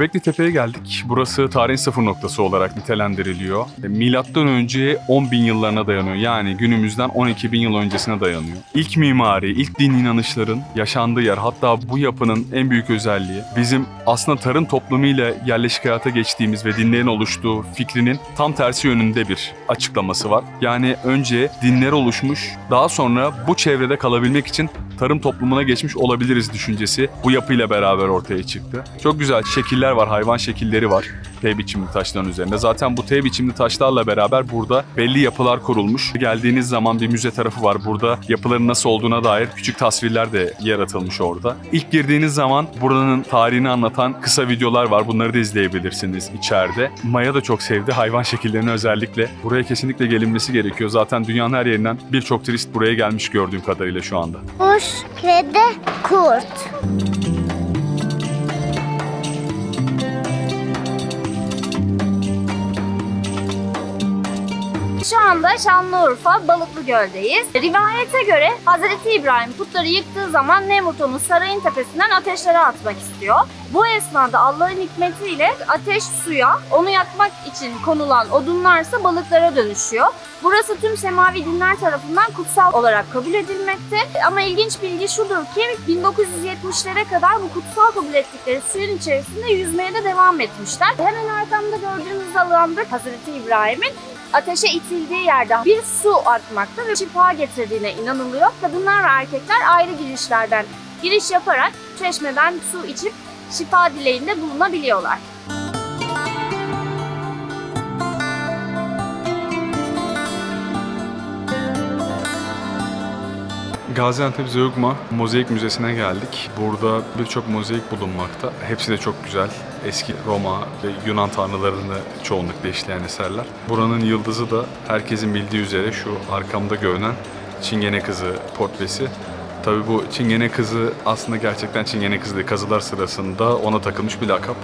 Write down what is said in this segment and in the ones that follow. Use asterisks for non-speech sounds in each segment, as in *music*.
Göbekli Tepe'ye geldik. Burası tarihin sıfır noktası olarak nitelendiriliyor. E, Milattan önce 10 bin yıllarına dayanıyor. Yani günümüzden 12 bin yıl öncesine dayanıyor. İlk mimari, ilk din inanışların yaşandığı yer. Hatta bu yapının en büyük özelliği bizim aslında tarım toplumuyla yerleşik hayata geçtiğimiz ve dinlerin oluştuğu fikrinin tam tersi yönünde bir açıklaması var. Yani önce dinler oluşmuş, daha sonra bu çevrede kalabilmek için tarım toplumuna geçmiş olabiliriz düşüncesi bu yapıyla beraber ortaya çıktı. Çok güzel şekiller var, hayvan şekilleri var T biçimli taşların üzerinde. Zaten bu T biçimli taşlarla beraber burada belli yapılar kurulmuş. Geldiğiniz zaman bir müze tarafı var. Burada yapıların nasıl olduğuna dair küçük tasvirler de yaratılmış orada. İlk girdiğiniz zaman buranın tarihini anlatan kısa videolar var. Bunları da izleyebilirsiniz içeride. Maya da çok sevdi hayvan şekillerini özellikle. Buraya kesinlikle gelinmesi gerekiyor. Zaten dünyanın her yerinden birçok turist buraya gelmiş gördüğüm kadarıyla şu anda. Kuş, kedi, kurt. Şu anda Şanlıurfa Balıklı Göl'deyiz. Rivayete göre Hazreti İbrahim putları yıktığı zaman Nemrut onu sarayın tepesinden ateşlere atmak istiyor. Bu esnada Allah'ın hikmetiyle ateş suya, onu yakmak için konulan odunlarsa balıklara dönüşüyor. Burası tüm semavi dinler tarafından kutsal olarak kabul edilmekte. Ama ilginç bilgi şudur ki 1970'lere kadar bu kutsal kabul ettikleri suyun içerisinde yüzmeye de devam etmişler. Hemen arkamda gördüğünüz alanda Hazreti İbrahim'in ateşe itildiği yerde bir su akmakta ve şifa getirdiğine inanılıyor. Kadınlar ve erkekler ayrı girişlerden giriş yaparak çeşmeden su içip şifa dileğinde bulunabiliyorlar. Gaziantep Zeugma Mozaik Müzesi'ne geldik. Burada birçok mozaik bulunmakta. Hepsi de çok güzel. Eski Roma ve Yunan tanrılarını çoğunlukla işleyen eserler. Buranın yıldızı da herkesin bildiği üzere şu arkamda görünen Çingene Kızı portresi. Tabii bu Çingene Kızı aslında gerçekten Çingene Kızı değil. Kazılar sırasında ona takılmış bir lakap.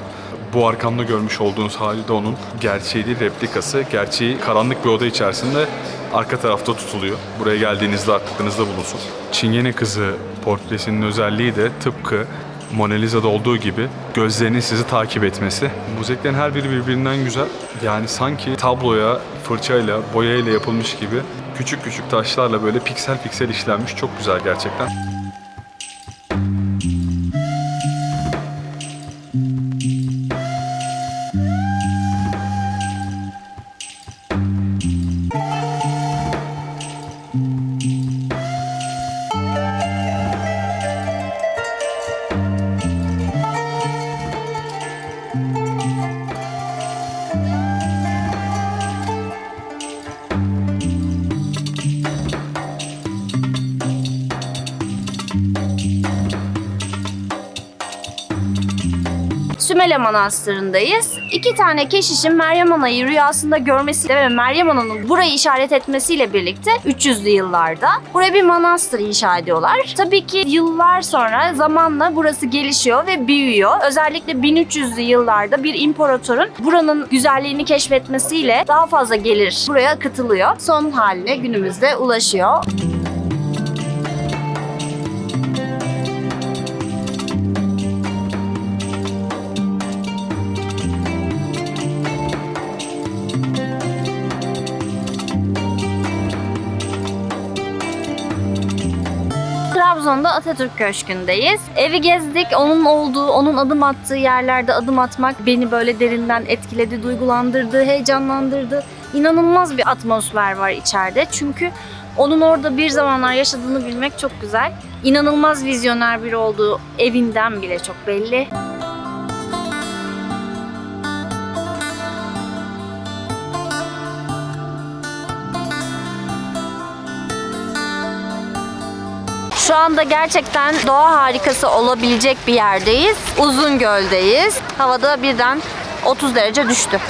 Bu arkamda görmüş olduğunuz hali de onun gerçeği değil, replikası. Gerçeği karanlık bir oda içerisinde arka tarafta tutuluyor. Buraya geldiğinizde aklınızda bulunsun. Çingene Kızı portresinin özelliği de tıpkı Mona Lisa'da olduğu gibi gözlerinin sizi takip etmesi. Mozaiklerin her biri birbirinden güzel. Yani sanki tabloya fırçayla, boyayla yapılmış gibi küçük küçük taşlarla böyle piksel piksel işlenmiş. Çok güzel gerçekten. Sümele Manastırı'ndayız. İki tane keşişin Meryem Ana'yı rüyasında görmesiyle ve Meryem Ana'nın burayı işaret etmesiyle birlikte 300'lü yıllarda buraya bir manastır inşa ediyorlar. Tabii ki yıllar sonra zamanla burası gelişiyor ve büyüyor. Özellikle 1300'lü yıllarda bir imparatorun buranın güzelliğini keşfetmesiyle daha fazla gelir buraya akıtılıyor. Son haline günümüzde ulaşıyor. Trabzon'da Atatürk Köşkü'ndeyiz. Evi gezdik. Onun olduğu, onun adım attığı yerlerde adım atmak beni böyle derinden etkiledi, duygulandırdı, heyecanlandırdı. İnanılmaz bir atmosfer var içeride. Çünkü onun orada bir zamanlar yaşadığını bilmek çok güzel. İnanılmaz vizyoner biri olduğu evinden bile çok belli. Şu anda gerçekten doğa harikası olabilecek bir yerdeyiz. Uzun göldeyiz. Havada birden 30 derece düştü.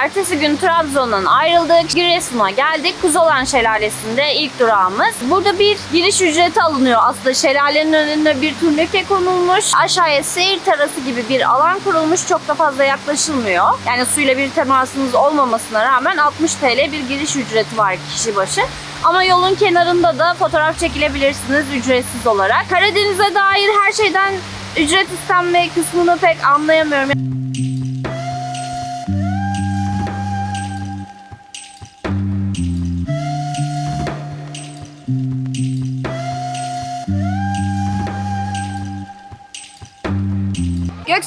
Ertesi gün Trabzon'dan ayrıldık. Giresun'a geldik. Kuzolan Şelalesi'nde ilk durağımız. Burada bir giriş ücreti alınıyor. Aslında şelalenin önünde bir turnike konulmuş. Aşağıya seyir terası gibi bir alan kurulmuş. Çok da fazla yaklaşılmıyor. Yani suyla bir temasınız olmamasına rağmen 60 TL bir giriş ücreti var kişi başı. Ama yolun kenarında da fotoğraf çekilebilirsiniz ücretsiz olarak. Karadeniz'e dair her şeyden ücret istenme kısmını pek anlayamıyorum.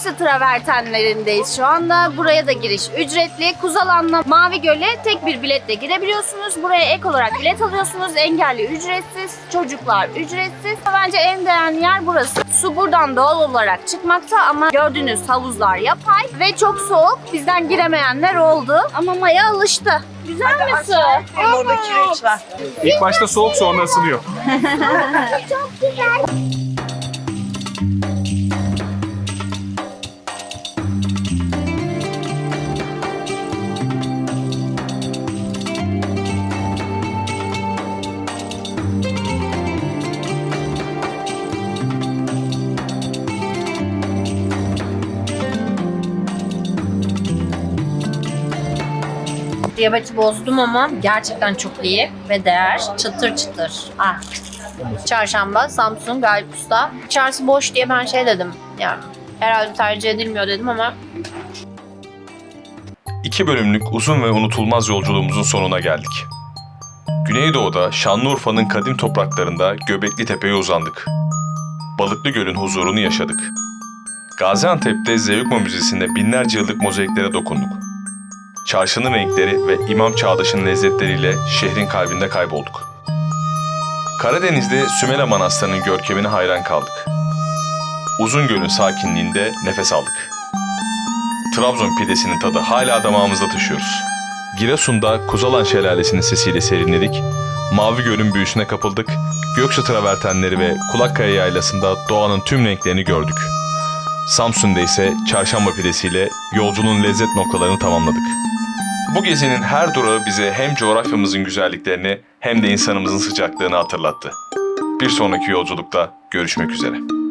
Göksu travertenlerindeyiz şu anda. Buraya da giriş ücretli. Kuzalan'la Mavi Göl'e tek bir biletle girebiliyorsunuz. Buraya ek olarak bilet alıyorsunuz. Engelli ücretsiz, çocuklar ücretsiz. Bence en değerli yer burası. Su buradan doğal olarak çıkmakta ama gördüğünüz havuzlar yapay ve çok soğuk. Bizden giremeyenler oldu ama Maya alıştı. Güzel mi su? Orada kireç var. İlk başta soğuk sonra ısınıyor. *laughs* Çok güzel. Diyabeti bozdum ama gerçekten çok iyi ve değer. Çıtır çıtır. Ah. Çarşamba, Samsun, Galip Usta. İçerisi boş diye ben şey dedim. Yani herhalde tercih edilmiyor dedim ama İki bölümlük uzun ve unutulmaz yolculuğumuzun sonuna geldik. Güneydoğu'da Şanlıurfa'nın kadim topraklarında Göbekli Tepe'ye uzandık. Balıklı Göl'ün huzurunu yaşadık. Gaziantep'te Zeugma Müzesi'nde binlerce yıllık mozaiklere dokunduk. Çarşının renkleri ve İmam Çağdaş'ın lezzetleriyle şehrin kalbinde kaybolduk. Karadeniz'de Sümele Manastırı'nın görkemine hayran kaldık. Uzun Göl'ün sakinliğinde nefes aldık. Trabzon pidesinin tadı hala damağımızda taşıyoruz. Giresun'da Kuzalan Şelalesi'nin sesiyle serinledik. Mavi Göl'ün büyüsüne kapıldık. Göksu travertenleri ve Kulakkaya Yaylası'nda doğanın tüm renklerini gördük. Samsun'da ise çarşamba pidesiyle yolculuğun lezzet noktalarını tamamladık. Bu gezinin her durağı bize hem coğrafyamızın güzelliklerini hem de insanımızın sıcaklığını hatırlattı. Bir sonraki yolculukta görüşmek üzere.